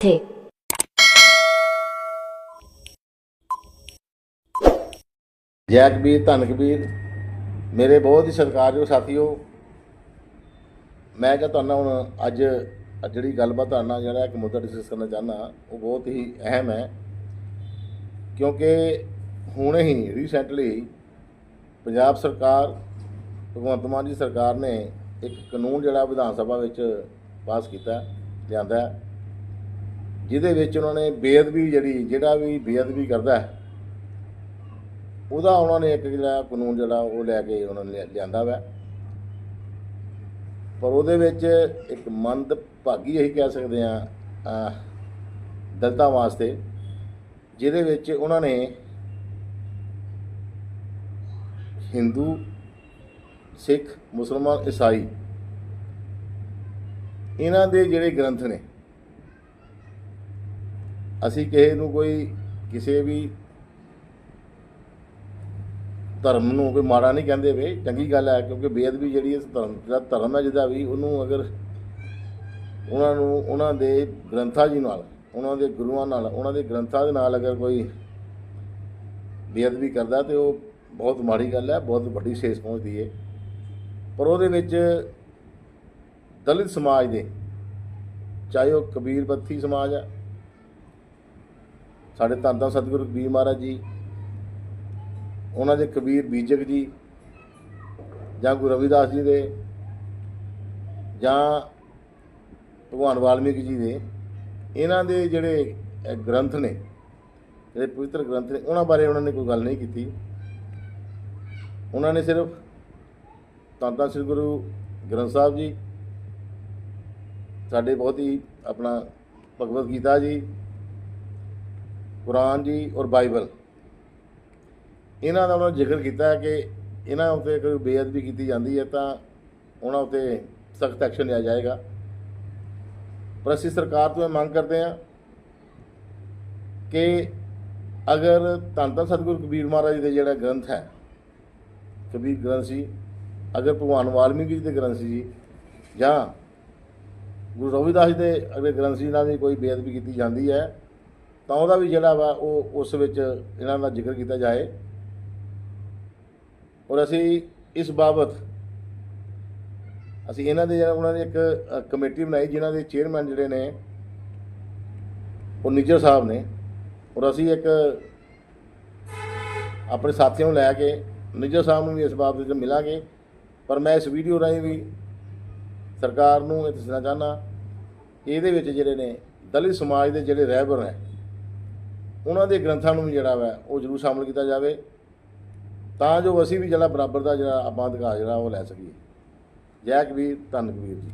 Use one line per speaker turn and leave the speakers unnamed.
ਥੇ
ਜੈ ਕਬੀਰ ਧੰਨ ਕਬੀਰ ਮੇਰੇ ਬਹੁਤ ਹੀ ਸਤਿਕਾਰਯੋਗ ਸਾਥੀਓ, ਮੈਂ ਕਿਹਾ ਤੁਹਾਨੂੰ ਹੁਣ ਅੱਜ ਜਿਹੜੀ ਗੱਲਬਾਤ ਤੁਹਾਡੇ ਨਾਲ ਜਿਹੜਾ ਇੱਕ ਮੁੱਦਾ ਡਿਸਕਸ ਕਰਨਾ ਚਾਹੁੰਦਾ, ਉਹ ਬਹੁਤ ਹੀ ਅਹਿਮ ਹੈ, ਕਿਉਂਕਿ ਹੁਣੇ ਹੀ ਰੀਸੈਂਟਲੀ ਪੰਜਾਬ ਸਰਕਾਰ, ਭਗਵੰਤ ਮਾਨ ਜੀ ਸਰਕਾਰ ਨੇ ਇੱਕ ਕਾਨੂੰਨ ਜਿਹੜਾ ਵਿਧਾਨ ਸਭਾ ਵਿੱਚ ਪਾਸ ਕੀਤਾ, ਲਿਆਂਦਾ ਜਿਹਦੇ ਵਿੱਚ ਉਹਨਾਂ ਨੇ ਬੇਅਦਬੀ ਜਿਹੜੀ, ਜਿਹੜਾ ਵੀ ਬੇਅਦਬੀ ਕਰਦਾ ਹੈ, ਉਹਦਾ ਉਹਨਾਂ ਨੇ ਇੱਕ ਜਿਹੜਾ ਕਾਨੂੰਨ ਜਿਹੜਾ ਉਹ ਲੈ ਕੇ ਉਹਨਾਂ ਨੇ ਲਿਆ- ਲਿਆਂਦਾ ਵਾ। ਪਰ ਉਹਦੇ ਵਿੱਚ ਇੱਕ ਮੰਦ ਭਾਗੀ ਇਹੀ ਕਹਿ ਸਕਦੇ ਆ ਦਲਤਾਂ ਵਾਸਤੇ, ਜਿਹਦੇ ਵਿੱਚ ਉਹਨਾਂ ਨੇ ਹਿੰਦੂ, ਸਿੱਖ, ਮੁਸਲਮਾਨ, ਈਸਾਈ, ਇਹਨਾਂ ਦੇ ਜਿਹੜੇ ਗ੍ਰੰਥ ਨੇ ਅਸੀਂ ਕਿਸੇ ਨੂੰ ਕੋਈ ਕਿਸੇ ਵੀ ਧਰਮ ਨੂੰ ਕੋਈ ਮਾੜਾ ਨਹੀਂ ਕਹਿੰਦੇ ਵੇ, ਚੰਗੀ ਗੱਲ ਹੈ, ਕਿਉਂਕਿ ਬੇਅਦਬੀ ਜਿਹੜੀ ਇਸ ਧਰਮ ਦਾ ਧਰਮ ਹੈ ਜਿਹਦਾ ਵੀ, ਉਹਨੂੰ ਅਗਰ ਉਹਨਾਂ ਨੂੰ, ਉਹਨਾਂ ਦੇ ਗ੍ਰੰਥਾਂ ਜੀ ਨਾਲ, ਉਹਨਾਂ ਦੇ ਗੁਰੂਆਂ ਨਾਲ, ਉਹਨਾਂ ਦੇ ਗ੍ਰੰਥਾਂ ਦੇ ਨਾਲ ਅਗਰ ਕੋਈ ਬੇਅਦਬੀ ਕਰਦਾ ਤੇ ਉਹ ਬਹੁਤ ਮਾੜੀ ਗੱਲ ਹੈ, ਬਹੁਤ ਵੱਡੀ ਸੇਸ ਪਹੁੰਚਦੀ ਹੈ। ਪਰ ਉਹਦੇ ਵਿੱਚ ਦਲਿਤ ਸਮਾਜ ਦੇ, ਚਾਹੇ ਉਹ ਕਬੀਰ ਬੱਥੀ ਸਮਾਜ ਹੈ ਸਾਡੇ ਧੰਨ ਧੰਨ ਸਤਿਗੁਰੂ ਕਬੀਰ ਮਹਾਰਾਜ ਜੀ, ਉਹਨਾਂ ਦੇ ਕਬੀਰ ਬੀਜਕ ਜੀ ਜਾਂ ਗੁਰੂ ਰਵਿਦਾਸ ਜੀ ਦੇ ਜਾਂ ਭਗਵਾਨ ਵਾਲਮੀਕੀ ਜੀ ਦੇ, ਇਹਨਾਂ ਦੇ ਜਿਹੜੇ ਗ੍ਰੰਥ ਨੇ, ਜਿਹੜੇ ਪਵਿੱਤਰ ਗ੍ਰੰਥ ਨੇ, ਉਹਨਾਂ ਬਾਰੇ ਉਹਨਾਂ ਨੇ ਕੋਈ ਗੱਲ ਨਹੀਂ ਕੀਤੀ। ਉਹਨਾਂ ਨੇ ਸਿਰਫ ਧੰਨ ਧੰਨ ਸ੍ਰੀ ਗੁਰੂ ਗ੍ਰੰਥ ਸਾਹਿਬ ਜੀ, ਸਾਡੇ ਬਹੁਤ ਹੀ ਆਪਣਾ ਭਗਵਤ ਗੀਤਾ ਜੀ ਕੁਰਾਨ ਜੀ ਔਰ ਬਾਈਬਲ। ਇਹਨਾਂ ਦਾ ਉਹਨਾਂ ਜ਼ਿਕਰ ਕੀਤਾ ਕਿ ਇਹਨਾਂ ਉੱਤੇ ਕੋਈ ਬੇਅਦਬੀ ਕੀਤੀ ਜਾਂਦੀ ਹੈ ਤਾਂ ਉਹਨਾਂ ਉੱਤੇ ਸਖਤ ਐਕਸ਼ਨ ਲਿਆ ਜਾਏਗਾ। ਪਰ ਅਸੀਂ ਸਰਕਾਰ ਤੋਂ ਇਹ ਮੰਗ ਕਰਦੇ ਹਾਂ ਕਿ ਅਗਰ ਧੰਨ ਧੰਨ ਸਤਿਗੁਰੂ ਕਬੀਰ ਮਹਾਰਾਜ ਜੀ ਦੇ ਜਿਹੜਾ ਗ੍ਰੰਥ ਹੈ, ਕਬੀਰ ਗ੍ਰੰਥ ਸੀ ਅਗਰ ਭਗਵਾਨ ਵਾਲਮੀਕੀ ਜੀ ਦੇ ਗ੍ਰੰਥ ਸੀ ਜੀ, ਜਾਂ ਗੁਰੂ ਰਵਿਦਾਸ ਜੀ ਦੇ ਅਗਲੇ ਗ੍ਰੰਥ ਸੀ ਨਾਲ ਵੀ ਕੋਈ ਬੇਅਦਬੀ ਕੀਤੀ ਜਾਂਦੀ ਹੈ ਤਾਂ ਉਹਦਾ ਵੀ ਜਿਹੜਾ ਵਾ ਉਹ ਉਸ ਵਿੱਚ ਇਹਨਾਂ ਦਾ ਜ਼ਿਕਰ ਕੀਤਾ ਜਾਏ। ਔਰ ਅਸੀਂ ਇਸ ਬਾਬਤ ਅਸੀਂ ਇਹਨਾਂ ਦੇ ਜਿਹੜਾ ਉਹਨਾਂ ਨੇ ਇੱਕ ਕਮੇਟੀ ਬਣਾਈ, ਜਿਨ੍ਹਾਂ ਦੇ ਚੇਅਰਮੈਨ ਜਿਹੜੇ ਨੇ, ਉਹ ਨਿੱਜਰ ਸਾਹਿਬ ਨੇ। ਔਰ ਅਸੀਂ ਇੱਕ ਆਪਣੇ ਸਾਥੀਆਂ ਨੂੰ ਲੈ ਕੇ ਨਿੱਜਰ ਸਾਹਿਬ ਨੂੰ ਵੀ ਇਸ ਬਾਬਤ ਵਿੱਚ ਮਿਲਾਂਗੇ। ਪਰ ਮੈਂ ਇਸ ਵੀਡੀਓ ਰਾਹੀਂ ਵੀ ਸਰਕਾਰ ਨੂੰ ਇਹ ਦੱਸਣਾ ਚਾਹੁੰਦਾ, ਇਹਦੇ ਵਿੱਚ ਜਿਹੜੇ ਨੇ ਦਲਿਤ ਸਮਾਜ ਦੇ ਜਿਹੜੇ ਰਹਿਬਰ ਨੇ ਉਹਨਾਂ ਦੇ ਗ੍ਰੰਥਾਂ ਨੂੰ ਵੀ ਜਿਹੜਾ ਵਾ, ਉਹ ਜ਼ਰੂਰ ਸ਼ਾਮਲ ਕੀਤਾ ਜਾਵੇ। ਤਾਂ ਜੋ ਅਸੀਂ ਵੀ ਜਿਹੜਾ ਬਰਾਬਰ ਦਾ ਜਿਹੜਾ ਆਪਾਂ ਅਧਿਕਾਰ ਜਿਹੜਾ ਉਹ ਲੈ ਸਕੀਏ। ਜੈ ਕਬੀਰ, ਧੰਨ ਕਬੀਰ ਜੀ।